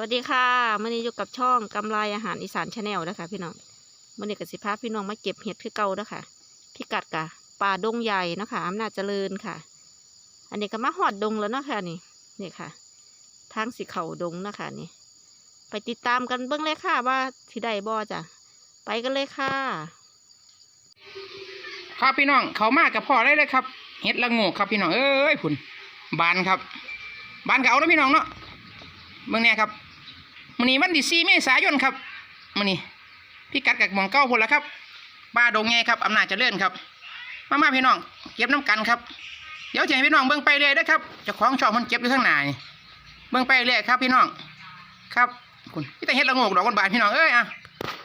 วัสดีค่ะมื่อนี้อยู่กับช่องกำไรอาหารอีสานชาแนลนะคะพี่น้องมื่อนี้กับสิพาพี่น้องมาเก็บเห็ดคือเก่านะคะพิกัดกะป่าดงใหญ่นะคะอำนาจเจริญค่ะ อันนี้ก็มาหอดดงแล้วเนาะค่ะนี่นี่ค่ะ ทางสีเขาดงนะคะนี่ ไปติดตามกันเบื้องเลยค่ะว่าที่ใดบ่จ้ะไปกันเลยค่ะ ครับพี่น้องเขามากกับพ่อได้เลยครับเฮ็ดละงกครับพี่น้องเอ้ยผุนบานครับ บานก็เอาแล้วพี่น้องเนาะเบิ่งเนี่ยครับ มื้อนี้วันที่4เมษายนครับมื้อนี้พี่กัดกับหมองเก้าพุ่นละครับบ้าดงแงครับอำนาจเจริญครับ มามาพี่น้องเก็บน้ำกันครับ เดี๋ยวจะให้พี่น้องเบิ่งไปเรียเด้อครับเจ้าของช่องมันเก็บอยู่ข้างหน้านี่เบิ่งไปเรื่อยครับ พี่น้องครับคุณพี่แต่เฮ็ดละงกดอกบานพี่น้องเอ้ยอะ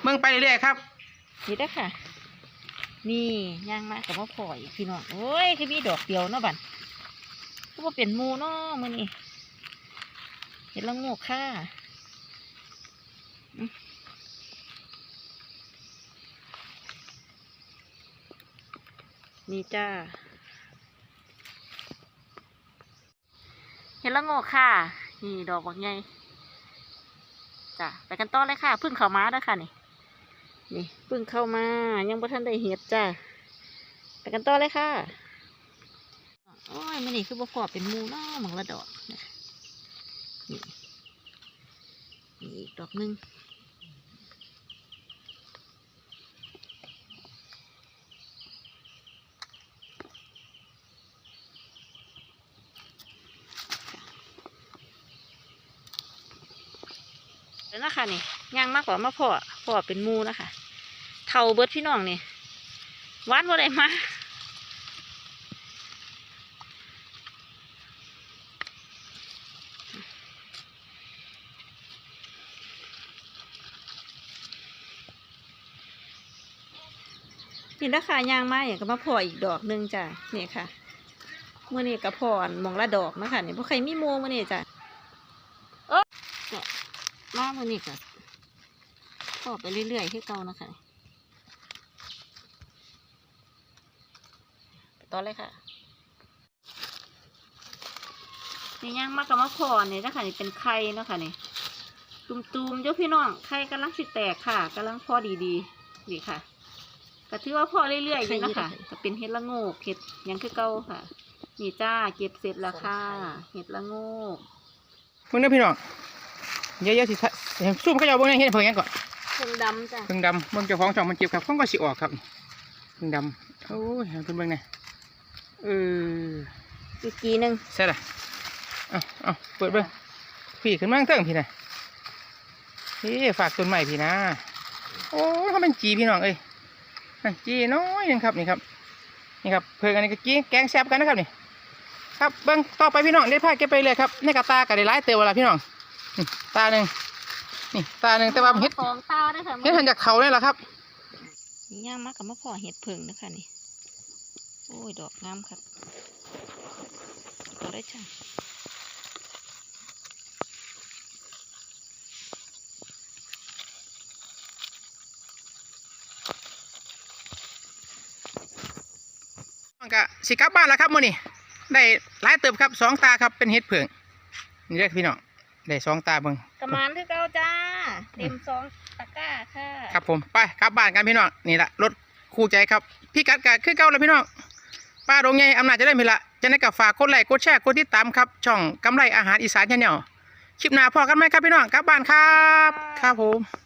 เบิ่งไปเรื่อยๆครับนี่เด้อค่ะ นี่ย่างมากับว่าพออีกพี่น้องโอ้ยคือมีดอกเดียวเนาะบันก็ว่าเป็นมูเนาะมือนี่เห็ดละงกค่ะ นี่จ้าเห็ดละโงกค่ะ นี่ดอกบักไงจ้ะไปกันต่อเลยค่ะเพึ่งเข้ามาแล้วค่ะนี่ นี่เพิ่งเข้ามา ยังบ่ทันได้เห็ดจ้าไปกันต่อเลยค่ะ โอ้ยมันนี่คือบ่พอเป็นหมูเนาะหมังละดอกนะคะนี่นี่ อีกดอกหนึงแล้วนะคะนี่ย่างมากกว่ามาพอพอเป็นมูนะคะเท่าเบิดพี่น้องนี่วานบ่ได้มา นี่นะคะยางมาอย่างก็มาพออีกดอกหนึงจ้ะนี่ค่ะเมื่อนี้ก็พอนมองละดอกนะคะนี่บ่ใครมีมูมื่อนี้จ้ะเออมามื่อนี้ก็พอไปเรื่อยๆที่เก่านะคะไปต่อเลยค่ะนี่ย่างมากกับมะพร้าวนี่นะคะนี่เป็นไข่เนาะค่ะนี่ตุ่มๆเจ้าพี่น้องไข่กำลังสิแตกค่ะกำลังพอดีๆนี่ค่ะ ก็ถือว่าพอเรื่อยๆอยู่นะคะก็เป็นเห็ดละโงกเห็ดหยังคือเก่าค่ะ นี่จ้าเก็บเสร็จแล้วค่ะเห็ดละโงกเบิ่งเด้อพี่น้องเยอะๆสิทะซุ่มเขาจะเอาเบิ่งในเฮ็ดเพิ่งหยังก่อนเพิ่งดำจ้ะเพิ่งดำเบิ่งเจ้าของช่องมันเจ็บครับเขาก็สิออกครับเพิ่งดำโอ้ยให้เพิ่นเบิ่งหน่อยเอออีกกีหนึ่งใช่ละเอาเอาเปิดเบิ่งพี่ขึ้นมาข้างเทิงพี่นะพี่ฝากต้นใหม่พี่นะโอ้ยเขาเป็นจีพี่น้องเอ้ยนั่น จีน้อยหนึงครับนี่ครับนี่ครับเพิ่งอันนี้ก็จีแกงแซ่บกันนะครับนี่ครับเบิ่งต่อไปพี่น้องได้พาเก็บไปเลยครับในกระตาก็ได้หลายเติมเวลาพี่น้องนี่ตาหนึ่งนี่ตาหนึ่งแต่ว่าเฮ็ดสองตาด้วยค่ะเฮ็ดหันจากเขาเลยล่ะครับนี่ย่างมากกับมะพร้าวเห็ดเพิ่งนะคะนี่โอ้ยดอกงามครับก็ได้จ้ะ ก็สิกลับบ้านแล้วครับมื้อนี้ได้หลายเติบครับสองตาครับเป็นเฮ็ดเผิงนี่เด้อพี่น้องได้สองตาเบิ่งกระมานคือเก่าจ้าเต็มสองตะกร้าค่ะครับผมไปกลับบ้านกันพี่น้องนี่ละรถคู่ใจครับพี่กัดก็คือเก่าแล้วพี่น้องป้าดงใหญ่อำนาจจะได้พี่ละจะได้กับฝากกดไลค์กดแชร์กดติดตามครับ ช่องกำไรอาหารอีสานแนลคลิปหน้าพอกันไหมครับพี่น้องกลับบ้านครับ ครับผม